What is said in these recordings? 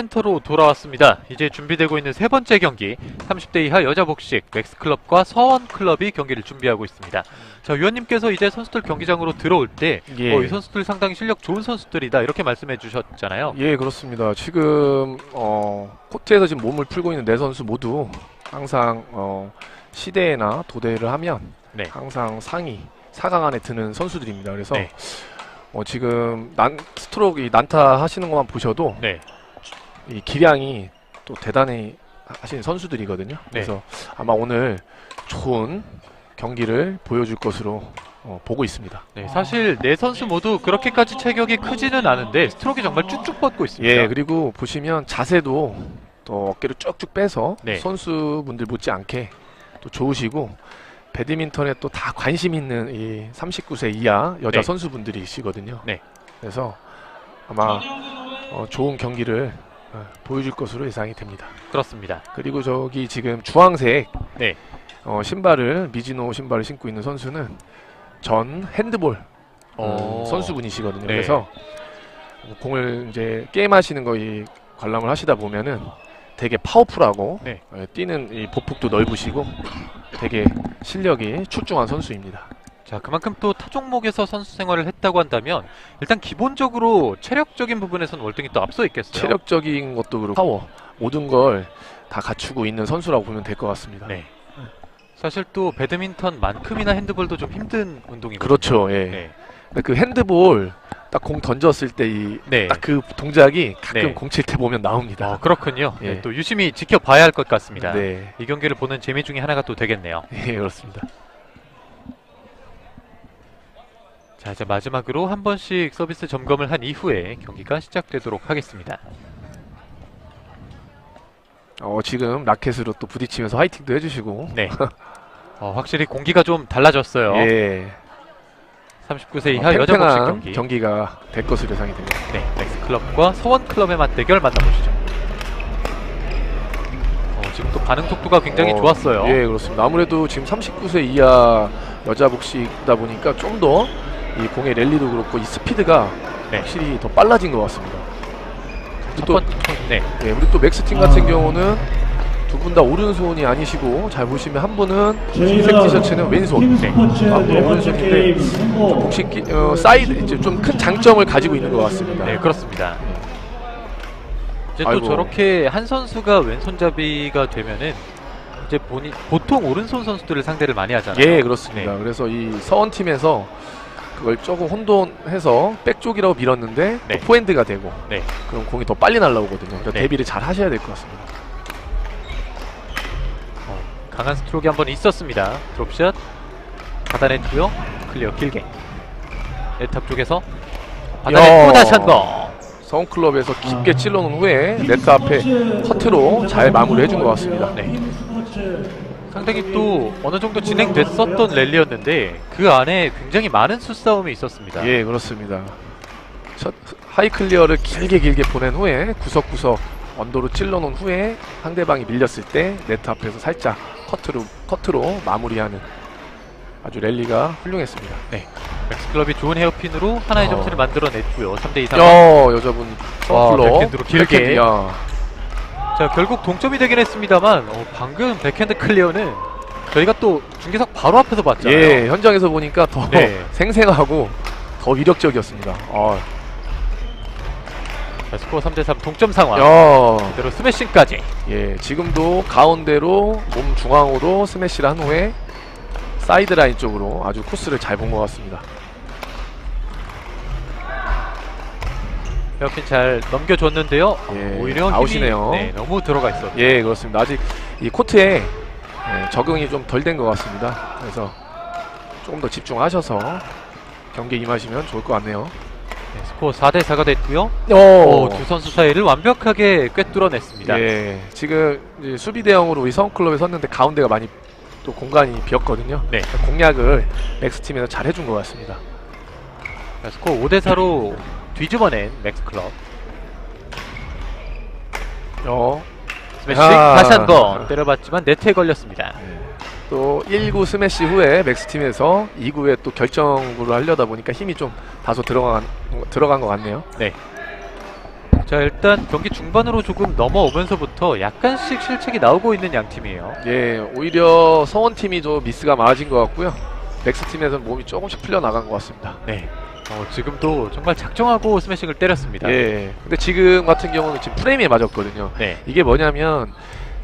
센터로 돌아왔습니다. 이제 준비되고 있는 세 번째 경기 30대 이하 여자 복식 맥스클럽과 서원클럽이 경기를 준비하고 있습니다. 자 위원님께서 이제 선수들 경기장으로 들어올 때 예. 어, 이 선수들 상당히 실력 좋은 선수들이다 이렇게 말씀해 주셨잖아요. 예, 그렇습니다. 지금 어, 코트에서 지금 몸을 풀고 있는 네 선수 모두 항상 어, 시대나 도대를 하면 네. 항상 상위 4강 안에 드는 선수들입니다. 그래서 네. 어, 지금 난 스트로크 이 난타 하시는 것만 보셔도 네. 이 기량이 또 대단히 하시는 선수들이거든요. 그래서 아마 오늘 좋은 경기를 보여줄 것으로 어, 보고 있습니다. 네, 사실 네 선수 모두 그렇게까지 체격이 크지는 않은데 스트로크 정말 쭉쭉 뻗고 있습니다. 예, 그리고 보시면 자세도 또 어깨를 쭉쭉 빼서 네. 선수분들 못지않게 또 좋으시고 배드민턴에 또 다 관심 있는 이 39세 이하 여자 네. 선수분들이시거든요. 네. 그래서 아마 어, 좋은 경기를 어, 보여줄 것으로 예상이 됩니다. 그렇습니다. 그리고 저기 지금 주황색 네. 어, 신발을 미즈노 신발을 신고 있는 선수는 전 핸드볼 어, 오. 선수분이시거든요. 네. 그래서 공을 이제 게임하시는 거 이 관람을 하시다 보면은 되게 파워풀하고 네. 예, 뛰는 이 보폭도 넓으시고 되게 실력이 출중한 선수입니다. 자, 그만큼 또 타 종목에서 선수 생활을 했다고 한다면 일단 기본적으로 체력적인 부분에서는 월등히 또 앞서 있겠어요. 체력적인 것도 그렇고 파워 모든 걸 다 갖추고 있는 선수라고 보면 될 것 같습니다. 네. 사실 또 배드민턴만큼이나 핸드볼도 좀 힘든 운동이거든요. 그렇죠. 예. 네. 근데 그 핸드볼 딱 공 던졌을 때 이 네. 딱 그 동작이 가끔 네. 공칠 때 보면 나옵니다. 어, 그렇군요. 예. 네, 또 유심히 지켜봐야 할 것 같습니다. 네. 이 경기를 보는 재미 중에 하나가 또 되겠네요. 예, 그렇습니다. 자, 이제 마지막으로 한 번씩 서비스 점검을 한 이후에 경기가 시작되도록 하겠습니다. 어, 지금 라켓으로 또 부딪히면서 화이팅도 해주시고. 네. 어, 확실히 공기가 좀 달라졌어요. 예. 39세 어, 이하 여자 복식 경기. 경기가 될 것으로 예상이 됩니다. 네, 넥스 클럽과 서원 클럽의 맞대결 만나보시죠. 어, 지금 또 반응 속도가 굉장히 어, 좋았어요. 예, 그렇습니다. 아무래도 지금 39세 이하 여자 복식이다 보니까 좀더 이 공의 랠리도 그렇고 이 스피드가 네. 확실히 더 빨라진 것 같습니다. 첫 또, 번, 네, 예, 우리 또 맥스 팀 같은 경우는 두 분 다 오른손이 아니시고 잘 보시면 한 분은 흰색 티셔츠는 왼손, 네. 앞으로 오른손인데 복식 기- 어, 사이드 이제 좀 큰 장점을 가지고 있는 것 같습니다. 네, 그렇습니다. 이제 또 아이고. 저렇게 한 선수가 왼손잡이가 되면은 이제 본인 보통 오른손 선수들을 상대를 많이 하잖아요. 예, 그렇습니다. 네. 그래서 이 서원 팀에서 그걸 조금 혼돈해서 백 쪽이라고 밀었는데 네. 또 포핸드가 되고 네. 그럼 공이 더 빨리 날라오거든요. 그래서 네. 대비를 잘 하셔야 될 것 같습니다. 어, 강한 스트로크 한번 있었습니다. 드롭샷 받아냈고요. 클리어 길게. 네탑 쪽에서 받아냈고 야. 다시 한 번. 서원 클럽에서 깊게 찔러놓은 후에 네트 앞에 커트로 잘 마무리해준 것 같습니다. 네. 상당히 또 어느 정도 진행됐었던 랠리였는데 그 안에 굉장히 많은 수싸움이 있었습니다. 예, 그렇습니다. 첫 하이 클리어를 길게 길게 보낸 후에 구석구석 언더로 찔러놓은 후에 상대방이 밀렸을 때 네트 앞에서 살짝 커트로 커트로 마무리하는 아주 랠리가 훌륭했습니다. 맥스클럽이 좋은 헤어핀으로 하나의 어. 점수를 만들어냈고요. 3대2 상황. 야 여자분 와, 서클러 백핸드로 길게. 야. 자 결국 동점이 되긴 했습니다만 어, 방금 백핸드 클리어는 저희가 또 중계석 바로 앞에서 봤잖아요. 예, 현장에서 보니까 더 네. 생생하고 더 위력적이었습니다. 아, 자, 스코어 3대3 동점 상황. 야, 그대로 스매싱까지. 예, 지금도 가운데로 몸 중앙으로 스매시를 한 후에 사이드 라인 쪽으로 아주 코스를 잘 본 것 같습니다. 헤어핀 잘 넘겨줬는데요. 예, 오히려 아웃이네요. 네, 너무 들어가 있어. 예, 그렇습니다. 아직 이 코트에 예, 적응이 좀 덜 된 것 같습니다. 그래서 조금 더 집중하셔서 경기에 임하시면 좋을 것 같네요. 네, 스코어 4대 4가 됐고요. 오, 오, 두 선수 사이를 완벽하게 꿰뚫어냈습니다. 예, 지금 이제 수비 대형으로 우리 서클럽에 섰는데 가운데가 많이 또 공간이 비었거든요. 네. 공략을 맥스 팀에서 잘 해준 것 같습니다. 자, 스코어 5대 4로 뒤집어낸 맥스클럽. 어, 스매싱 야. 다시 한 번 때려봤지만 네트에 걸렸습니다. 또 1구 스매시 후에 맥스 팀에서 2구에 또 결정구를 하려다 보니까 힘이 좀 다소 들어간 들어간 것 같네요. 자 일단 경기 중반으로 조금 넘어오면서부터 약간씩 실책이 나오고 있는 양 팀이에요. 예, 오히려 성원 팀이 좀 미스가 많아진 것 같고요. 넥스 팀에서는 몸이 조금씩 풀려 나간 것 같습니다. 네. 어, 지금도 정말 작정하고 스매싱을 때렸습니다. 예. 근데 지금 같은 경우는 지금 프레임에 맞았거든요. 네. 이게 뭐냐면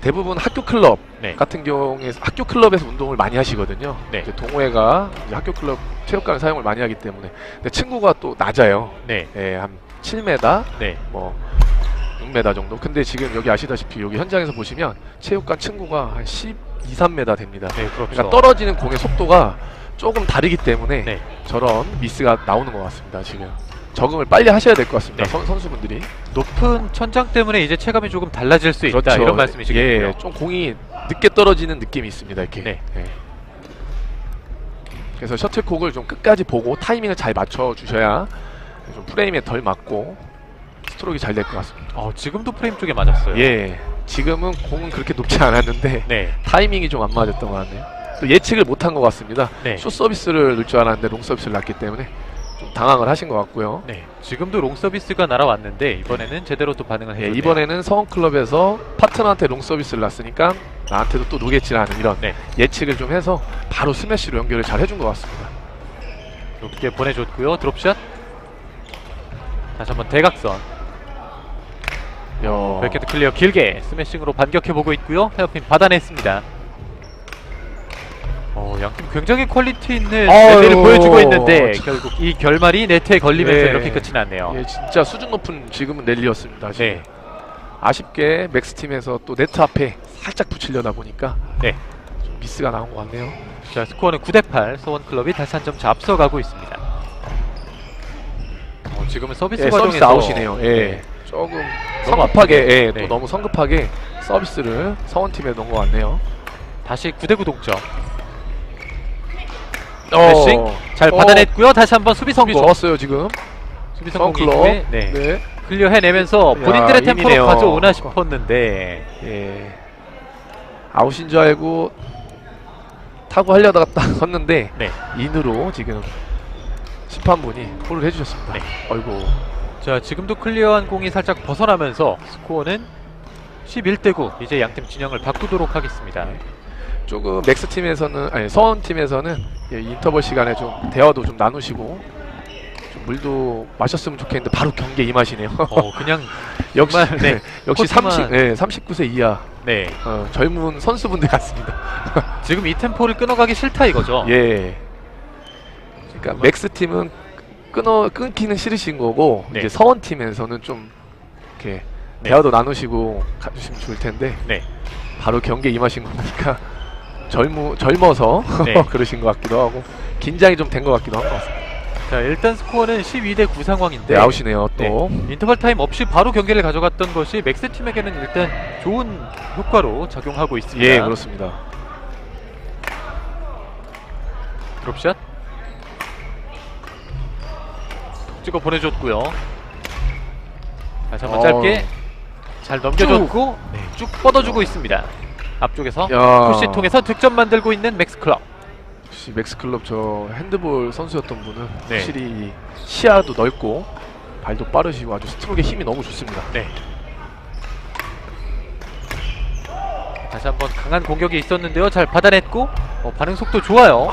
대부분 학교 클럽 네. 같은 경우에 학교 클럽에서 운동을 많이 하시거든요. 네. 이제 동호회가 이제 학교 클럽 체육관을 사용을 많이 하기 때문에 근데 친구가 또 낮아요. 네. 예, 한 7m, 네. 뭐 6m 정도. 근데 지금 여기 아시다시피 여기 현장에서 보시면 체육관 친구가 한 12, 3m 됩니다. 네. 그렇죠. 그러니까 떨어지는 공의 속도가 조금 다르기 때문에 네. 저런 미스가 나오는 것 같습니다. 지금 적응을 빨리 하셔야 될 것 같습니다. 네. 선, 선수분들이 높은 천장 때문에 이제 체감이 조금 달라질 수 있다 그렇죠. 이런 말씀이시겠군요. 예, 좀 공이 늦게 떨어지는 느낌이 있습니다. 이렇게. 네. 예. 그래서 셔틀콕을 좀 끝까지 보고 타이밍을 잘 맞춰 주셔야 좀 프레임에 덜 맞고 스트로크가 잘될 것 같습니다. 어, 지금도 프레임 쪽에 맞았어요. 예. 지금은 공은 그렇게 높지 않았는데 네. 타이밍이 좀 안 맞았던 것 같네요. 또 예측을 못한 것 같습니다. 네. 숏 서비스를 넣을 줄 알았는데 롱 서비스를 놨기 때문에 좀 당황을 하신 것 같고요. 네. 지금도 롱 서비스가 날아왔는데 이번에는 제대로 또 반응을 예, 해줬네요. 이번에는 서원클럽에서 파트너한테 롱 서비스를 놨으니까 나한테도 또 노겠지라는 이런 네. 예측을 좀 해서 바로 스매시로 연결을 잘 해준 것 같습니다. 높게 보내줬고요. 드롭샷. 다시 한번 대각선. 야, 백헤드 클리어 길게 스매싱으로 반격해보고 있고요. 헤어핀 받아냈습니다. 어, 양팀 굉장히 퀄리티 있는 아유, 랠리를 보여주고 있는데 참. 결국 이 결말이 네트에 걸리면서 네. 이렇게 끝이 났네요. 예, 진짜 수준 높은 지금은 랠리였습니다. 지금. 네. 아쉽게 맥스 팀에서 또 네트 앞에 살짝 붙이려다 보니까 네. 좀 미스가 나온 것 같네요. 자 스코어는 9대8 서원클럽이 다시 한 점 앞서가고 있습니다. 어, 지금은 서비스 예, 서비스 과정에서 아웃이네요. 예. 조금 너무 성급하게 예, 또 네. 너무 성급하게 서비스를 서원 팀에 넣은 것 같네요. 다시 9대9 동점. 스매싱 잘 어. 받아냈고요. 다시 한번 수비 성공. 좋았어요 지금. 수비 성공. 이후에 네. 네. 클리어 해내면서 야, 본인들의 템포로 인이네요. 가져오나 싶었는데 예. 아웃인 줄 알고 타고 하려다가 딱 섰는데 네. 인으로 지금 심판분이 콜을 해주셨습니다. 네. 아이고. 자 지금도 클리어한 공이 살짝 벗어나면서 스코어는 11대 9 이제 양팀 진영을 바꾸도록 하겠습니다. 네. 조금 맥스 팀에서는 아니 서원 팀에서는 예, 인터벌 시간에 좀 대화도 좀 나누시고 좀 물도 마셨으면 좋겠는데 바로 경기에 임하시네요. 어 그냥 역시 정말, 네. 네. 역시 코트만- 30 네, 39세 이하 네 어, 젊은 선수분들 같습니다. 지금 이 템포를 끊어가기 싫다 이거죠. 예. 그러니까 맥스 팀은 끊어 끊기는 싫으신 거고 네. 이제 서원 팀에서는 좀 이렇게 네. 대화도 나누시고 가주시면 좋을 텐데 네. 바로 경기에 임하신 거 보니까 젊어 젊어서 네. 그러신 것 같기도 하고 긴장이 좀 된 것 같기도 한 것 같습니다. 자 일단 스코어는 12대 9 상황인데 네, 아웃이네요 네. 또. 인터벌 타임 없이 바로 경기를 가져갔던 것이 맥스 팀에게는 일단 좋은 효과로 작용하고 있습니다. 예 그렇습니다. 드롭샷 톡 찍어 보내줬고요. 다시 한번 어. 짧게 잘 넘겨줬고 네, 쭉 뻗어주고 있습니다. 앞쪽에서 야 푸시 통해서 득점 만들고 있는 맥스 클럽. 역시 맥스 클럽 저 핸드볼 선수였던 분은 네. 확실히 시야도 넓고 발도 빠르시고 아주 스트로크의 힘이 너무 좋습니다. 네. 다시 한번 강한 공격이 있었는데요. 잘 받아냈고 어, 반응 속도 좋아요.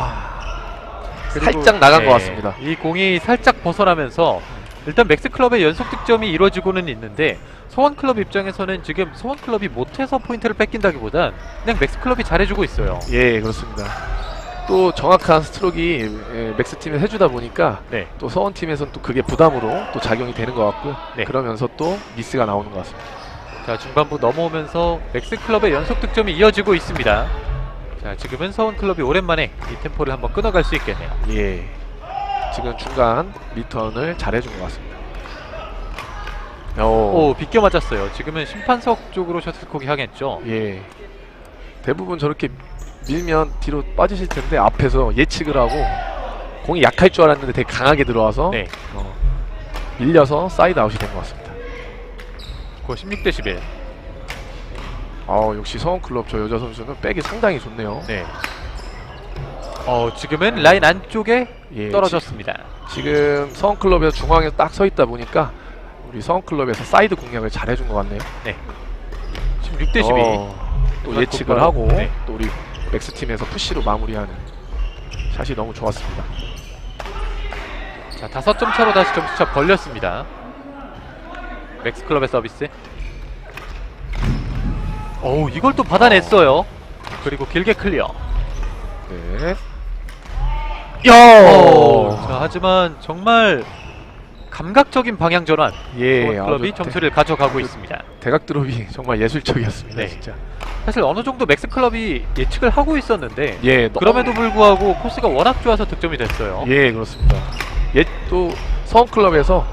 그리고, 살짝 나간 네, 것 같습니다. 이 공이 살짝 벗어나면서 일단 맥스 클럽의 연속 득점이 이루어지고는 있는데 소원 클럽 입장에서는 지금 소원 클럽이 못해서 포인트를 뺏긴다기보단 그냥 맥스 클럽이 잘해주고 있어요. 예, 그렇습니다. 또 정확한 스트로크이 예, 맥스 팀에 해주다 보니까 네. 또 서원 팀에서는 또 그게 부담으로 또 작용이 되는 것 같고요. 네. 그러면서 또 미스가 나오는 것 같습니다. 자 중반부 넘어오면서 맥스 클럽의 연속 득점이 이어지고 있습니다. 자 지금은 서원 클럽이 오랜만에 이 템포를 한번 끊어갈 수 있겠네요. 예, 지금 중간 리턴을 잘 해준 것 같습니다. 오, 오 비껴 맞았어요. 지금은 심판석 쪽으로 셔틀콕이 향했죠. 예. 대부분 저렇게 밀면 뒤로 빠지실 텐데 앞에서 예측을 하고 공이 약할 줄 알았는데 되게 강하게 들어와서 네. 어, 밀려서 사이드 아웃이 된 것 같습니다. 그 16대 11. 아 역시 서원 클럽 저 여자 선수는 백이 상당히 좋네요. 네. 어 지금은 라인 안쪽에 예, 떨어졌습니다. 지, 금 서원클럽에서 중앙에 딱 서 있다 보니까 우리 서원클럽에서 사이드 공략을 잘 해준 것 같네요. 지금 6대 12. 어, 또 예측을. 하고 네. 또 우리 맥스 팀에서 푸시로 마무리하는 샷이 너무 좋았습니다. 자, 다섯 점 차로 다시 점수차 벌렸습니다. 맥스 클럽의 서비스. 오, 이걸 또 받아냈어요. 그리고 길게 클리어. 네. 오, 야, 자, 하지만 정말 감각적인 방향 전환. 예, 클럽이 아주 점수를 가져가고 있습니다. 대, 각 드롭이 정말 예술적이었습니다, 네. 진짜. 사실 어느 정도 맥스 클럽이 예측을 하고 있었는데 예, 너무- 그럼에도 불구하고 코스가 워낙 좋아서 득점이 됐어요. 예, 그렇습니다. 예, 또 서원클럽에서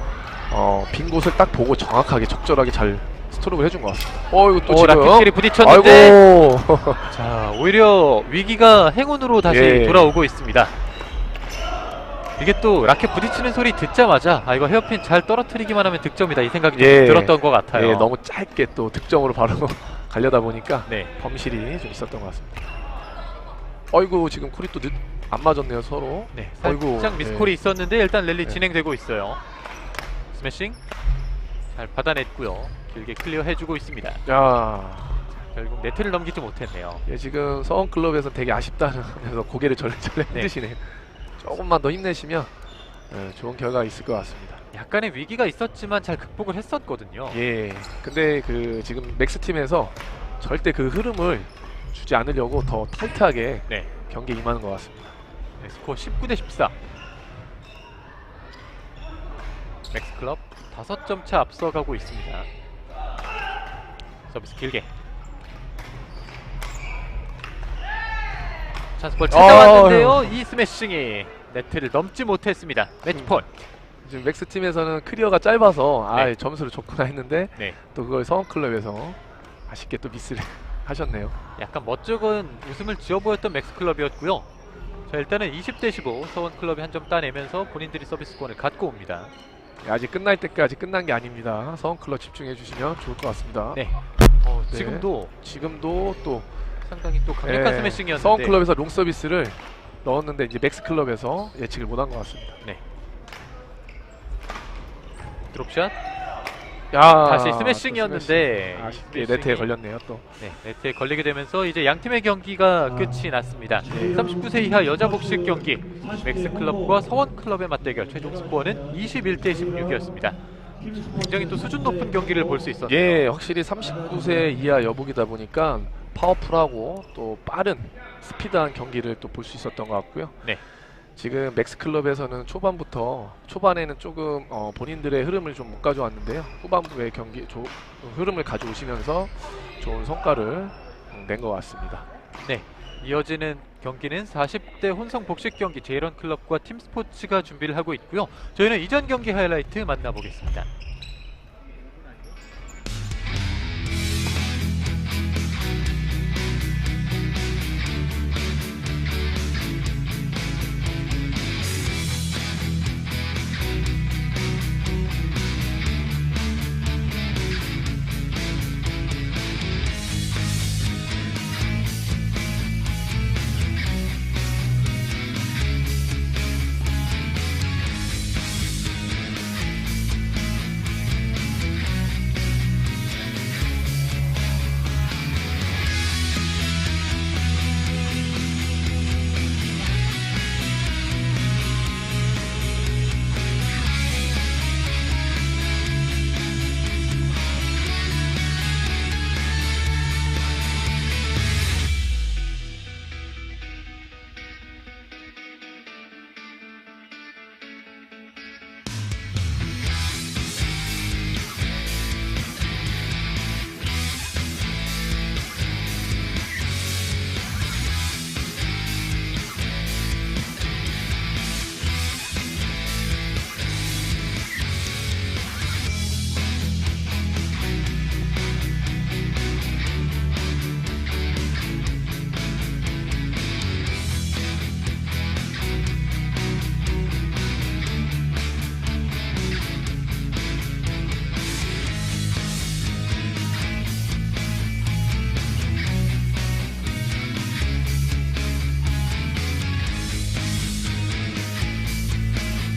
어, 빈 곳을 딱 보고 정확하게 적절하게 잘 스트로크를 해준 것 같습니다. 어, 이거 또 오, 지금 라켓끼리 부딪혔는데 아이고. 자 오히려 위기가 행운으로 다시 예. 돌아오고 있습니다. 이게 또 라켓 부딪히는 소리 듣자마자 아 이거 헤어핀 잘 떨어뜨리기만 하면 득점이다 이 생각이 좀 예. 들었던 것 같아요. 예, 너무 짧게 또 득점으로 바로 가려다 보니까 네. 범실이 좀 있었던 것 같습니다. 어이구 지금 콜이 또 안 맞았네요 서로. 네, 살짝 네. 미스콜이 있었는데 일단 랠리 네. 진행되고 있어요. 스매싱 잘 받아냈고요. 길게 클리어 해주고 있습니다. 야, 결국 네트를 넘기지 못했네요. 예, 지금 서원 클럽에서 되게 아쉽다면서 고개를 절레절레 네. 흔드시네요. 조금만 더 힘내시면 예, 좋은 결과 있을 것 같습니다. 약간의 위기가 있었지만 잘 극복을 했었거든요. 예. 근데 그 지금 맥스 팀에서 절대 그 흐름을 주지 않으려고 더 타이트하게 네. 경기에 임하는 것 같습니다. 네, 스코어 19 대 14. 맥스 클럽 5점 차 앞서가고 있습니다. 서비스 길게. 찬스볼 찾아왔는데요. 이 스매싱이 네트를 넘지 못했습니다. 매치 음. 포인트. 지금 맥스 팀에서는 크리어가 짧아서 아 네. 점수를 줬구나 했는데 네. 또 그걸 서원 클럽에서 아쉽게 또 미스를 하셨네요. 약간 멋쩍은 웃음을 지어 보였던 맥스 클럽이었고요. 자 일단은 20대 15 서원 클럽이 한 점 따내면서 본인들이 서비스권을 갖고 옵니다. 예, 아직 끝날 때까지 끝난 게 아닙니다. 서원 클럽 집중해 주시면 좋을 것 같습니다. 네. 어, 네. 지금도 지금도 또 상당히 또 강력한 예, 스매싱이었는데 서원 클럽에서 롱 서비스를 넣었는데 이제 맥스 클럽에서 예측을 못한 것 같습니다. 드롭샷 야, 다시 또 스매싱이었는데 스매싱. 아쉽게 스매싱이- 네트에 걸렸네요 또. 네, 네트에 걸리게 되면서 이제 양 팀의 경기가 아. 끝이 났습니다. 네. 39세 이하 여자 복식 경기 맥스 클럽과 서원 클럽의 맞대결 최종 스코어는 21대 16이었습니다. 굉장히 또 수준 높은 경기를 볼 수 있었네요. 예, 확실히 39세 이하 여복이다 보니까 파워풀하고 또 빠른 스피드한 경기를 또 볼 수 있었던 것 같고요. 네. 지금 맥스 클럽에서는 초반부터 초반에는 조금 어, 본인들의 흐름을 좀 못 가져왔는데요. 후반부의 경기 조, 흐름을 가져오시면서 좋은 성과를 낸 것 같습니다. 이어지는 경기는 40대 혼성 복식 경기 제이런 클럽과 팀 스포츠가 준비를 하고 있고요. 저희는 이전 경기 하이라이트 만나보겠습니다.